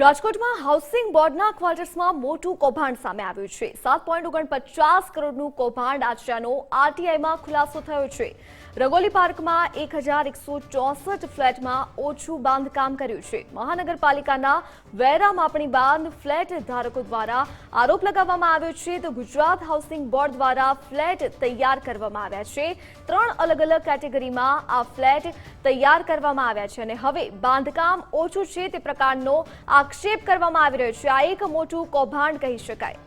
રાજકોટમાં હાઉસિંગ બોર્ડના ક્વાર્ટર્સમાં મોટું કૌભાંડ સામે આવ્યું છે. સાત પોઈન્ટ ઓગણપચાસ કરોડનું કૌભાંડ આચર્યાનો આરટીઆઈમાં ખુલાસો થયો છે. રગોલી પાર્કમાં એક હજાર એકસો ચોસઠ ફ્લેટમાં ઓછું બાંધકામ કર્યું છે. મહાનગરપાલિકાના વેરા માપણી બાદ ફ્લેટ ધારકો દ્વારા આરોપ લગાવવામાં આવ્યો છે તો ગુજરાત હાઉસિંગ બોર્ડ દ્વારા ફ્લેટ તૈયાર કરવામાં આવ્યા છે. ત્રણ અલગ અલગ કેટેગરીમાં આ ફ્લેટ તૈયાર કરવામાં આવ્યા છે અને હવે બાંધકામ ઓછું છે તે પ્રકારનો આક્ષેપ કરવામાં આવી રહ્યો છે. આ એક મોટું કૌભાંડ કહી શકાય.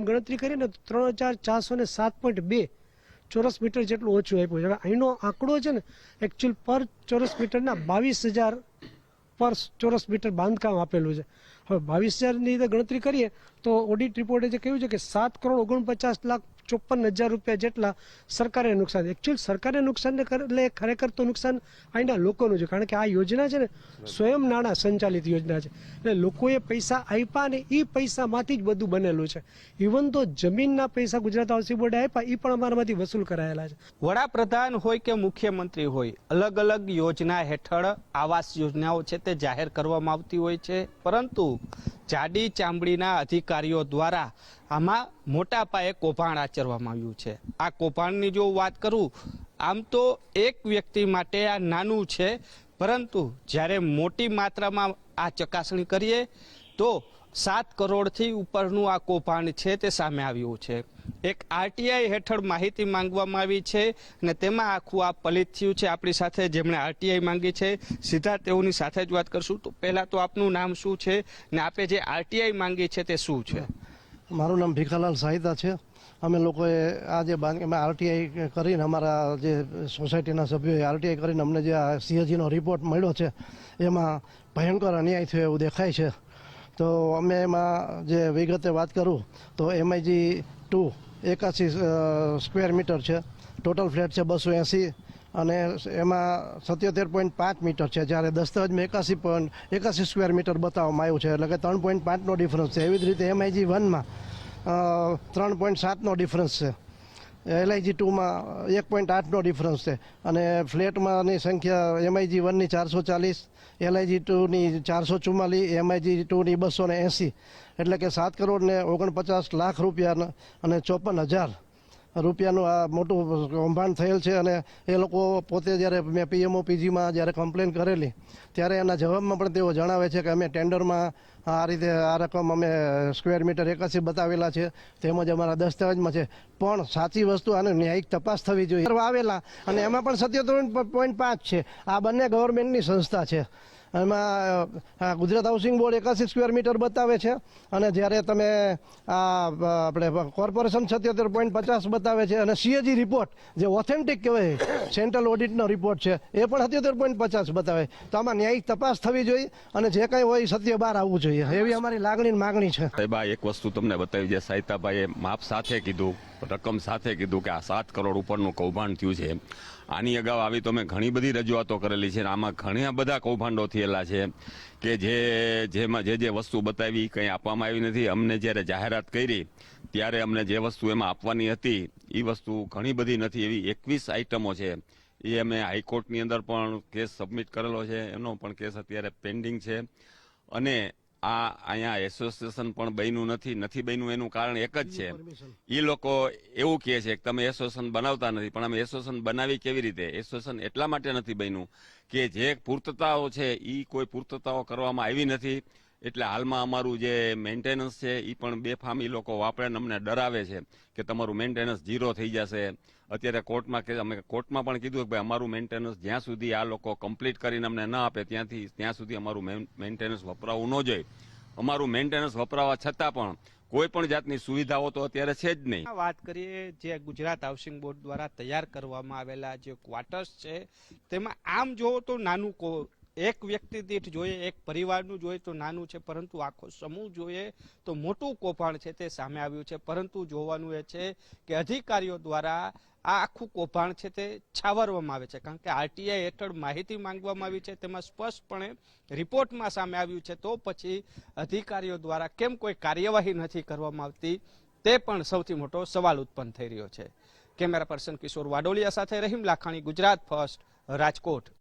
આમ ગણતરી કરીએ ને ત્રણ હજાર ચારસો ને સાત પોઈન્ટ બે ચોરસ મીટર જેટલું ઓછું આપ્યું છે. હવે અહીંનો આંકડો છે ને એકચ્યુઅલ પર ચોરસ મીટરના બાવીસ હજાર પર ચોરસ મીટર બાંધકામ આપેલું છે. હવે બાવીસ હજારની રીતે ગણતરી કરીએ તો ઓડિટ રિપોર્ટે જે કહ્યું છે કે સાત કરોડ ઓગણપચાસ લાખ ચોપન હજાર રૂપિયા જેટલા સરકારે નુકસાન. એકચ્યુઅલ સરકારે નુકસાન એટલે ખરેખર તો નુકસાન અહીંના લોકોનું છે. કારણ કે આ યોજના છે ને સ્વયં નાણાં સંચાલિત યોજના છે. એટલે લોકોએ પૈસા આપ્યા ને એ પૈસામાંથી જ બધું બનેલું છે. ઇવન તો જમીનના પૈસા ગુજરાત હાઉસિંગ બોર્ડે આપ્યા એ પણ અમારામાંથી વસૂલ કરાયેલા છે. વડાપ્રધાન હોય કે મુખ્યમંત્રી હોય અલગ અલગ યોજના હેઠળ આવાસ યોજનાઓ છે તે જાહેર કરવામાં આવતી હોય છે. પરંતુ જાડી ચામડીના અધિકારીઓ દ્વારા આમાં મોટા પાયે કૌભાંડ આચરવામાં આવ્યું છે. આ કૌભાંડની જો વાત કરું, આમ તો એક વ્યક્તિ માટે આ નાનું છે, પરંતુ જ્યારે મોટી માત્રામાં આ ચકાસણી કરીએ, તો સાત કરોડથી ઉપરનું આ કૌભાંડ છે તે સામે આવ્યું છે. એક આરટીઆઈ હેઠળ માહિતી માંગવામાં આવી છે અને તેમાં આખું આ પલિત થયું છે. આપણી સાથે જેમણે આરટીઆઈ માંગી છે, સીધા તેઓની સાથે જ વાત કરશું. તો પહેલાં તો આપનું નામ શું છે ને આપે જે આરટીઆઈ માંગી છે તે શું છે? મારું નામ ભીખાલાલ સાહિતા છે. અમે લોકોએ આ જે આરટીઆઈ કરીને અમારા જે સોસાયટીના સભ્યોએ આરટીઆઈ કરીને અમને જે આ સીએજીનો રિપોર્ટ મળ્યો છે, એમાં ભયંકર અન્યાય થયો એવું દેખાય છે. તો અમે એમાં જે વિગતે વાત કરું, તો એમઆઈજી ટુ એકાસી સ્ક્વેર મીટર છે. ટોટલ ફ્લેટ છે બસો એંસી અને એમાં સત્યોતેર પોઈન્ટ પાંચ મીટર છે. જ્યારે દસ્તાવેજમાં એકાસી પોઈન્ટ એકાસી સ્ક્વેર મીટર બતાવવામાં આવ્યું છે. એટલે કે ત્રણ પોઈન્ટ પાંચનો ડિફરન્સ છે. એવી જ રીતે એમઆઈજી વનમાં ત્રણ પોઈન્ટ સાતનો ડિફરન્સ છે. એલઆઈજી ટુમાં એક પોઈન્ટ આઠનો ડિફરન્સ છે. અને ફ્લેટમાંની સંખ્યા એમઆઈજી વનની ચારસો ચાલીસ એલઆઈજી ટુની ચારસો ચુમ્માલીસ એમઆઈજી ટુની બસો ને એંસી. એટલે કે સાત કરોડ ને ઓગણપચાસ લાખ રૂપિયા અને ચોપન હજાર રૂપિયાનું આ મોટું કૌભાંડ થયેલ છે અને એ લોકો પોતે જ્યારે મેં પીએમઓ, પીજીમાં જ્યારે કમ્પ્લેન કરેલી, ત્યારે એના જવાબમાં પણ તેઓ જણાવે છે કે અમે ટેન્ડરમાં આ રીતે આ રકમ અમે સ્ક્વેર મીટર એકાસી બતાવેલા છે, તેમજ અમારા દસ્તાવેજમાં છે. પણ સાચી વસ્તુ આને ન્યાયિક તપાસ થવી જોઈએ. આવેલા અને એમાં પણ સત્યોતેર પોઈન્ટ પાંચ છે. આ બંને ગવર્મેન્ટની સંસ્થા છે. એમાં ગુજરાત હાઉસિંગ બોર્ડ એકાસી સ્ક્વેર મીટર બતાવે છે. અને જ્યારે તમે આ આપણે કોર્પોરેશન સત્યોતેર પોઈન્ટ પચાસ બતાવે છે અને સીએજી રિપોર્ટ જે ઓથેન્ટિક કહેવાય સેન્ટ્રલ ઓડિટનો રિપોર્ટ છે, એ પણ સત્યોતેર પોઈન્ટ પચાસ બતાવે. તો આમાં ન્યાયિક તપાસ થવી જોઈએ અને જે કંઈ હોય સત્ય બહાર આવવું જોઈએ. એવી અમારી લાગણી માગણી છે. સાહેબ એક વસ્તુ તમને બતાવી છે. સાહિતાભાઈએ માપ સાથે કીધું રકમ સાથે કીધું કે આ સાત કરોડ ઉપરનું કૌભાંડ થયું છે. આની અગાઉ આવી તો મેં ઘણી બધી રજૂઆતો કરેલી છે આમાં ઘણા બધા કૌભાંડો થયેલા છે કે જે, જેમાં જે જે વસ્તુ બતાવી કંઈ આપવામાં આવી નથી. અમને જ્યારે જાહેરાત કરી, ત્યારે અમને જે વસ્તુ એમાં આપવાની હતી એ વસ્તુ ઘણી બધી નથી. એવી એકવીસ આઇટમો છે. એ અમે હાઈકોર્ટની અંદર પણ કેસ સબમિટ કરેલો છે. એનો પણ કેસ અત્યારે પેન્ડિંગ છે. અને આ અહીંયા એસોસિએશન પણ બન્યું નથી નથી બન્યું એનું કારણ એક જ છે. એ લોકો એવું કહે છે કે તમે એસોસિએશન બનાવતા નથી પણ અમે એસોસિએશન બનાવી કેવી રીતે? એસોસિએશન એટલા માટે નથી બન્યું કે જે પૂર્તતાઓ છે એ કોઈ પૂર્તતાઓ કરવામાં આવી નથી. એટલે હાલમાં અમારું જે મેન્ટેનન્સ છે એ પણ બેફામી લોકો વાપરે ને અમને ડરાવે છે કે તમારું મેન્ટેનન્સ ઝીરો થઈ જશે. અત્યારે કોર્ટમાં કે અમે કોર્ટમાં પણ કીધું કે ભાઈ, અમારું મેન્ટેનન્સ જ્યાં સુધી આ લોકો કમ્પ્લીટ કરીને અમને ન આપે, ત્યાંથી, ત્યાં સુધી અમારું મેન્ટેનન્સ વપરાવું ન જોઈએ. અમારું મેન્ટેનન્સ વપરાવા છતાં પણ કોઈ પણ જાતની સુવિધાઓ તો અત્યારે છે જ નહીં. વાત કરીએ, જે ગુજરાત હાઉસિંગ બોર્ડ દ્વારા તૈયાર કરવામાં આવેલા જે ક્વાર્ટર્સ છે, તેમાં આમ જોવો તો નાનું એક વ્યક્તિ દીઠ જોઈએ, એક પરિવારનું જોઈએ તો નાનું છે, પરંતુ આખો સમૂહ જોઈએ તો મોટું કૌભાંડ છે તે સામે આવ્યું છે. પરંતુ જોવાનું એ છે કે અધિકારીઓ દ્વારા આ આખું કૌભાંડ છે તે છાવરવામાં આવે છે. કારણ કે આરટીઆઈ હેઠળ માહિતી માંગવામાં આવી છે, તેમાં સ્પષ્ટપણે રિપોર્ટમાં સામે આવ્યું છે. તો પછી અધિકારીઓ દ્વારા કેમ કોઈ કાર્યવાહી નથી કરવામાં આવતી તે પણ સૌથી મોટો સવાલ ઉત્પન્ન થઈ રહ્યો છે. કેમેરા પર્સન કિશોર વાડોલિયા સાથે રહીમ લાખાણી, ગુજરાત ફર્સ્ટ, રાજકોટ.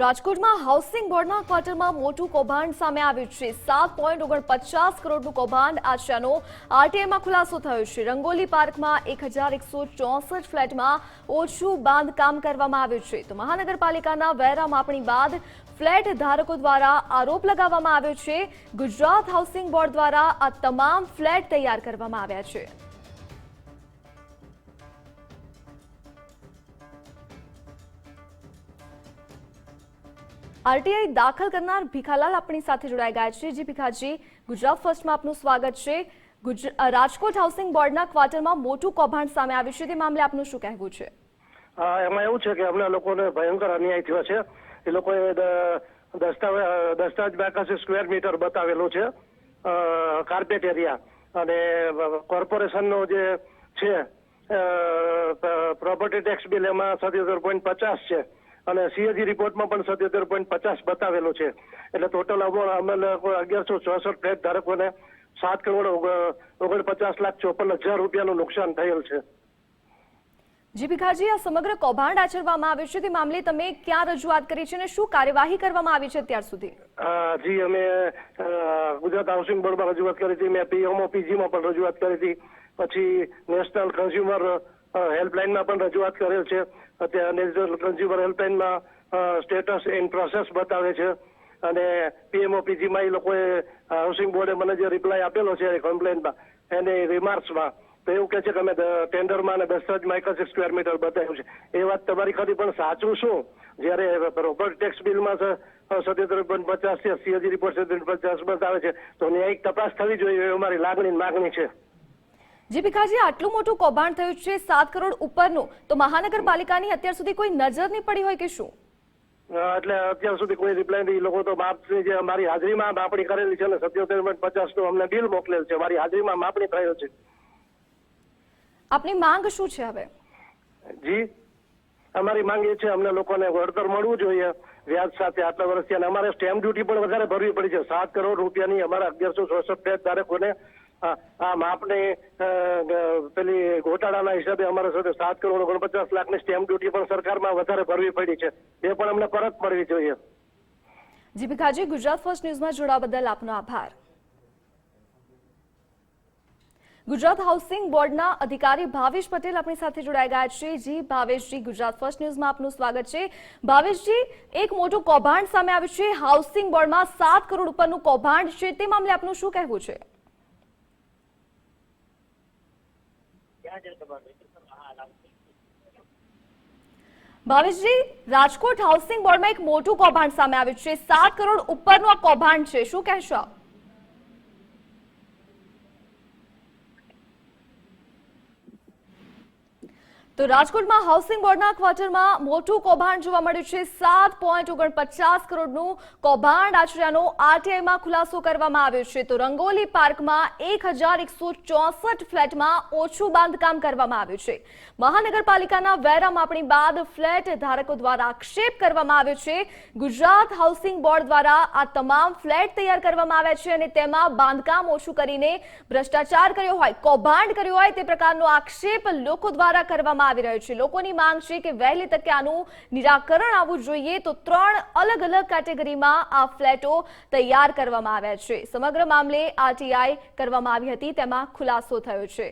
રાજકોટમાં હાઉસિંગ બોર્ડના ક્વાર્ટરમાં મોટું કૌભાંડ સામે આવ્યું છે. સાત પોઈન્ટ ઓગણપચાસ કરોડનું કૌભાંડ આશયાનો આરટીઆઈમાં ખુલાસો થયો છે. રંગોલી પાર્કમાં એક હજાર એકસો ચોસઠ ફ્લેટમાં ઓછું બાંધકામ કરવામાં આવ્યું છે. તો મહાનગરપાલિકાના વેરા માપણી બાદ ફ્લેટ ધારકો દ્વારા આરોપ લગાવવામાં આવ્યો છે. ગુજરાત હાઉસિંગ બોર્ડ દ્વારા આ તમામ ફ્લેટ તૈયાર કરવામાં આવ્યા છે. આરટીઆઈ દાખલ કરનાર ભીખાલાલ આપણી સાથે જોડાઈ ગયા છે. જી ભીખાજી, ગુજરાત ફર્સ્ટમાં આપનું સ્વાગત છે. રાજકોટ હાઉસિંગ બોર્ડના ક્વાર્ટરમાં મોટું કૌભાંડ સામે આવ્યું છે. તે મામલે આપનું શું કહેવું છે? એમાં એવું છે કે અમને લોકોને ભયંકર અન્યાય થયો છે. એ લોકોએ દસ્તાવેજ બાકાસી સ્ક્વેર મીટર બતાવેલું છે. Carpet area. અને કોર્પોરેશનનો જે છે પ્રોપર્ટી ટેક્સ બિલ એમાં સત્યોતેર પોઈન્ટ પચાસ છે. અને સીએજી રિપોર્ટમાં પણ સત્યોતેર પોઈન્ટ પચાસ બતાવેલો છે. એટલે ટોટલ અમે અગિયારસો ચોસઠ ફ્લેટ ધારકોને સાત કરોડ ઓગ- ઓગણપચાસ લાખ ચોપન હજાર રૂપિયાનું નુકસાન થયેલ છે. જી ભીખાજી આ સમગ્ર કૌભાંડ આચરવામાં આવ્યું છે. તે મામલે તમે ક્યાં રજૂઆત કરી છે અને શું કાર્યવાહી કરવામાં આવી છે અત્યાર સુધી? જી અમે ગુજરાત હાઉસિંગ બોર્ડમાં રજૂઆત કરી હતી. મેં પીએમઓ પીજીમાં પણ રજૂઆત કરી હતી. પછી નેશનલ કન્ઝ્યુમર હેલ્પલાઇનમાં પણ રજૂઆત કરેલ છે. અત્યારે કન્ઝ્યુમર હેલ્પલાઇનમાં સ્ટેટસ એન્ડ પ્રોસેસ બતાવે છે. અને પીએમઓ પીજીમાં એ લોકોએ હાઉસિંગ બોર્ડે મને જે રિપ્લાય આપેલો છે કમ્પ્લેનમાં એની રિમાર્ક્સમાં તો એવું કે છે કે અમે ટેન્ડરમાં અને દસરજ માઇકસ જ સ્ક્વેર મીટર બતાવ્યું છે. એ વાત તમારી ખરી, પણ સાચું શું? જ્યારે પ્રોપર્ટી ટેક્સ બિલમાં સત્યોતેર પોઈન્ટ પચાસ છે સીએજી રિપોર્ટ સત્યોતેર પચાસ બતાવે છે, તો ન્યાયિક તપાસ થવી જોઈએ એ અમારી લાગણી માગણી છે. જી ભીખાજી આટલું મોટું કૌભાંડ થયું છે સાત કરોડ ઉપરનું તો મહાનગરપાલિકાની અત્યાર સુધી કોઈ નજર નહીં પડી હોય કે શું? એટલે અત્યાર સુધી કોઈ રિપ્લાય નહીં. લોકો તો માપની જે અમારી હાજરીમાં માપણી કરેલી છે ને સત્યોતેર પોઈન્ટ પચાસનું અમને બિલ મોકલેલ છે. મારી હાજરીમાં માપણી થયો છે. આપની માંગ શું છે હવે? જી અમારી માંગ એ છે અમને લોકોને વળતર મળવું જોઈએ. વ્યાજ સાથે આટલા વર્ષથી અને અમારે સ્ટેમ્પ ડ્યુટી પણ વધારે ભરવી પડી છે. સાત કરોડ રૂપિયાની અમારા અગિયારસો ચોસઠ ફ્લેટ ધારકોને આ આ આપણે પેલી ઘોટાળાના હિસાબે અમારા સાથે સાત કરોડ ઓગણપચાસ લાખની સ્ટેમ્પ ડ્યુટી પણ સરકારમાં વધારે ભરવી પડી છે. એ પણ અમને પરત મળવી જોઈએ. જી ભીખાજી ગુજરાત ફર્સ્ટ ન્યૂઝમાં જોડાવા બદલ આપનો આભાર. ગુજરાત હાઉસિંગ બોર્ડના અધિકારી ભાવેશ પટેલ આપણી સાથે જોડાઈ ગયા છે. જી, ભાવેશજી, ગુજરાત ફર્સ્ટ ન્યૂઝમાં આપનું સ્વાગત છે. ભાવેશજી, એક મોટું કૌભાંડ સામે આવ્યું છે. હાઉસિંગ બોર્ડમાં સાત કરોડ ઉપરનું કૌભાંડ છે. તે મામલે આપનું શું કહેવું છે? ભાવેશજી, રાજકોટ હાઉસિંગ બોર્ડમાં એક મોટું કૌભાંડ સામે આવ્યું છે. સાત કરોડ ઉપરનું આ કૌભાંડ છે. શું કહેશો આપ? તો રાજકોટમાં હાઉસિંગ બોર્ડના ક્વાર્ટરમાં મોટું કૌભાંડ જોવા મળ્યું છે. સાત પોઈન્ટ ઓગણપચાસ કરોડનું કૌભાંડ આચર્યાનો આરટીઆઈમાં ખુલાસો કરવામાં આવ્યો છે. તો રંગોલી પાર્કમાં એક હજાર એકસો ચોસઠ ફ્લેટમાં ઓછું બાંધકામ કરવામાં આવ્યું છે. મહાનગરપાલિકાના વેરા માપણી બાદ ફ્લેટ ધારકો દ્વારા આક્ષેપ કરવામાં આવ્યો છે. ગુજરાત હાઉસિંગ બોર્ડ દ્વારા આ તમામ ફ્લેટ તૈયાર કરવામાં આવ્યા છે અને તેમાં બાંધકામ ઓછું કરીને ભ્રષ્ટાચાર કર્યો હોય, કૌભાંડ કર્યો હોય તે પ્રકારનો આક્ષેપ લોકો દ્વારા આવી રહ્યો છે. લોકોની માંગ છે કે વહેલી તકે આનું નિરાકરણ આવવું જોઈએ તો ત્રણ અલગ અલગ કેટેગરીમાં આ ફ્લેટો તૈયાર કરવામાં આવ્યા છે. સમગ્ર મામલે આરટીઆઈ કરવામાં આવી હતી, તેમાં ખુલાસો થયો છે.